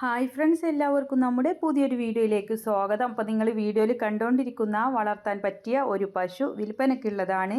Hi friends എല്ലാവർക്കും നമ്മുടെ പുതിയൊരു വീഡിയോയിലേക്ക് സ്വാഗതം. അപ്പോൾ നിങ്ങൾ വീഡിയോയിൽ കണ്ടുകൊണ്ടിരിക്കുന്ന വളർത്താൻ പറ്റിയ ഒരു പശു വിൽപ്പനയ്ക്കുള്ളതാണ്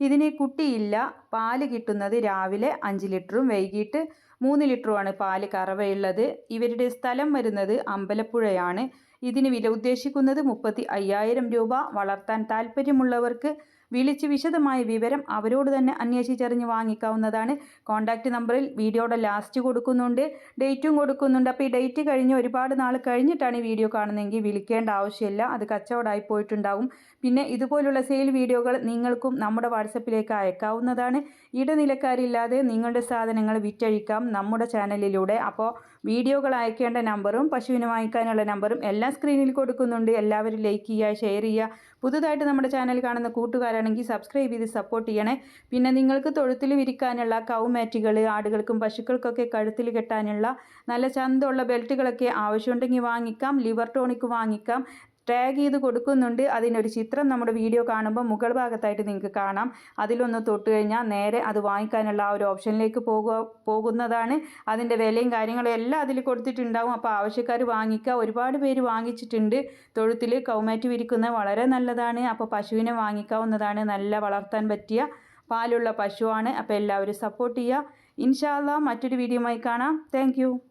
ഇതിന് കുട്ടിയില്ല. പാൽ കിട്ടുന്നത് രാവിലെ അഞ്ച് ലിറ്ററും വൈകിട്ട് മൂന്ന് ലിറ്ററുമാണ് പാൽ കറവയുള്ളത്. ഇവരുടെ സ്ഥലം വരുന്നത് അമ്പലപ്പുഴയാണ്. ഇതിന് വില ഉദ്ദേശിക്കുന്നത് മുപ്പത്തി അയ്യായിരം രൂപ. വളർത്താൻ താല്പര്യമുള്ളവർക്ക് വിളിച്ച് വിശദമായ വിവരം അവരോട് തന്നെ അന്വേഷിച്ചറിഞ്ഞ് വാങ്ങിക്കാവുന്നതാണ്. കോൺടാക്റ്റ് നമ്പറിൽ വീഡിയോയുടെ ലാസ്റ്റ് കൊടുക്കുന്നുണ്ട്. ഡേറ്റും കൊടുക്കുന്നുണ്ട്. അപ്പോൾ ഈ ഡേറ്റ് കഴിഞ്ഞ് ഒരുപാട് നാൾ കഴിഞ്ഞിട്ടാണ് ഈ വീഡിയോ കാണുന്നതെങ്കിൽ വിളിക്കേണ്ട ആവശ്യമില്ല. അത് കച്ചവടമായി പോയിട്ടുണ്ടാകും പിന്നെ ഇതുപോലുള്ള സെയിൽ വീഡിയോകൾ നിങ്ങൾക്കും നമ്മുടെ വാട്സപ്പിലേക്ക് അയക്കാവുന്നതാണ്. ഇടനിലക്കാരില്ലാതെ നിങ്ങളുടെ സാധനങ്ങൾ വിറ്റഴിക്കാം നമ്മുടെ ചാനലിലൂടെ അപ്പോൾ വീഡിയോകൾ അയക്കേണ്ട നമ്പറും പശുവിന് വാങ്ങിക്കാനുള്ള നമ്പറും എല്ലാം സ്ക്രീനിൽ കൊടുക്കുന്നുണ്ട്. എല്ലാവരും ലൈക്ക് ചെയ്യുക ഷെയർ ചെയ്യുക. പുതുതായിട്ട് നമ്മുടെ ചാനൽ കാണുന്ന കൂട്ടുകാരാണെങ്കിൽ സബ്സ്ക്രൈബ് ചെയ്ത് സപ്പോർട്ട് ചെയ്യണേ. പിന്നെ നിങ്ങൾക്ക് തൊഴുത്തിൽ വിരിക്കാനുള്ള കൗമാറ്റുകൾ ആടുകൾക്കും പശുക്കൾക്കൊക്കെ കഴുത്തിൽ കെട്ടാനുള്ള നല്ല ചന്തമുള്ള ബെൽറ്റുകളൊക്കെ ആവശ്യമുണ്ടെങ്കിൽ വാങ്ങിക്കാം. ലിവർ ടോണിക്ക് വാങ്ങിക്കാം. ടാഗ് ചെയ്ത് കൊടുക്കുന്നുണ്ട്. അതിനൊരു ചിത്രം നമ്മുടെ വീഡിയോ കാണുമ്പോൾ മുകൾ ഭാഗത്തായിട്ട് നിങ്ങൾക്ക് കാണാം. അതിലൊന്ന് തൊട്ട് കഴിഞ്ഞാൽ നേരെ അത് വാങ്ങിക്കാനുള്ള ആ ഒരു ഓപ്ഷനിലേക്ക് പോകുക പോകുന്നതാണ്. അതിന്റെ വിലയും കാര്യങ്ങളും എല്ലാം അതിൽ കൊടുത്തിട്ടുണ്ടാവും. അപ്പോൾ ആവശ്യക്കാർ വാങ്ങിക്കുക. ഒരുപാട് പേര് വാങ്ങിച്ചിട്ടുണ്ട്. തൊഴുത്തിൽ കൗമാറ്റ് വിരിക്കുന്നത് വളരെ നല്ലതാണ്. അപ്പോൾ പശുവിനെ വാങ്ങിക്കാവുന്നതാണ്. നല്ല വളർത്താൻ പറ്റിയ പാലുള്ള പശുവാണ്. അപ്പോൾ എല്ലാവരും സപ്പോർട്ട് ചെയ്യുക. ഇൻഷാല്ല മറ്റൊരു വീഡിയോയുമായി കാണാം. താങ്ക്